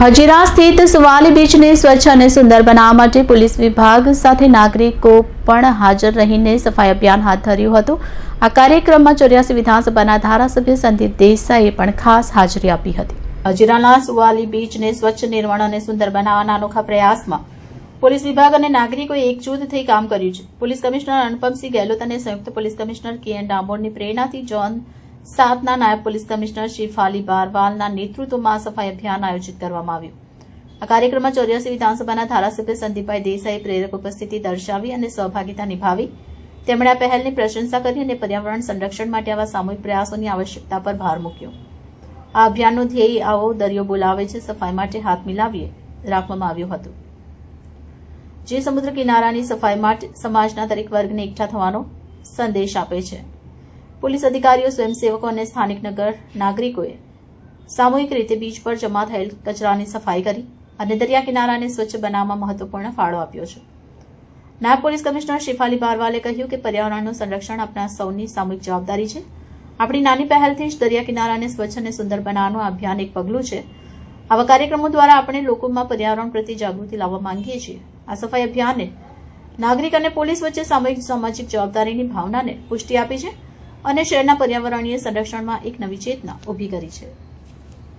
હજીરા સ્થિત સુવાલી બીચને સ્વચ્છ અને સુંદર બનાવવા માટે પોલીસ વિભાગ સાથે નાગરિકો પણ હાજર રહીને સફાઈ અભિયાન હાથ ધર્યું હતું. આ કાર્યક્રમમાં ચોર્યાસી વિધાનસભાના ધારાસભ્ય સંદીપ દેસાઈએ પણ ખાસ હાજરી આપી હતી. હજીરાના સુવાલી બીચને સ્વચ્છ નિર્માણ અને સુંદર બનાવવાના અનોખા પ્રયાસમાં પોલીસ વિભાગ અને નાગરિકોએ એકજૂથ થઈ કામ કર્યું છે. પોલીસ કમિશનર અનુપમસિંહ ગેહલોત અને સંયુક્ત પોલીસ કમિશનર કે એન ડામોરની પ્રેરણાથી જોન સાતના નાયબ પોલીસ કમિશનર શ્રી ફાલી બારવાલના નેતૃત્વમાં સફાઈ અભિયાન આયોજિત કરવામાં આવ્યું. આ કાર્યક્રમમાં ચોર્યાસી વિધાનસભાના ધારાસભ્ય સંદીપભાઈ દેસાઈએ પ્રેરક ઉપસ્થિતિ દર્શાવી અને સહભાગીતા નિભાવી. તેમણે આ પહેલની પ્રશંસા કરી અને પર્યાવરણ સંરક્ષણ માટે આવા સામૂહિક પ્રયાસોની આવશ્યકતા પર ભાર મૂક્યો. આ અભિયાનનું ધ્યેય આવો દરિયો બોલાવે છે, સફાઈ માટે હાથ મિલાવીએ રાખવામાં આવ્યું હતું. જે સમુદ્ર કિનારાની સફાઈ માટે સમાજના દરેક વર્ગને એકઠા થવાનો સંદેશ આપે છે. પોલીસ અધિકારીઓ, સ્વયંસેવકો અને સ્થાનિક નગર નાગરિકોએ સામૂહિક રીતે બીચ પર જમા થયેલ કચરાની સફાઈ કરી અને દરિયા કિનારાને સ્વચ્છ બનાવવામાં મહત્વપૂર્ણ ફાળો આપ્યો છે. નાયબ પોલીસ કમિશનર શિફાલી બારવાલે કહ્યું કે પર્યાવરણનું સંરક્ષણ આપણા સૌની સામૂહિક જવાબદારી છે. આપણી નાની પહેલથી જ દરિયા કિનારાને સ્વચ્છ અને સુંદર બનાવવાનું અભિયાન એક પગલું છે. આવા કાર્યક્રમો દ્વારા આપણે લોકોમાં પર્યાવરણ પ્રત્યે જાગૃતિ લાવવા માંગીએ છીએ. આ સફાઈ અભિયાને નાગરિક અને પોલીસ વચ્ચે સામૂહિક સામાજિક જવાબદારીની ભાવનાને પુષ્ટિ આપી છે. અને શહેરના પર્યાવરણીય સંરક્ષણમાં એક નવી ચેતના ઊભી કરી છે.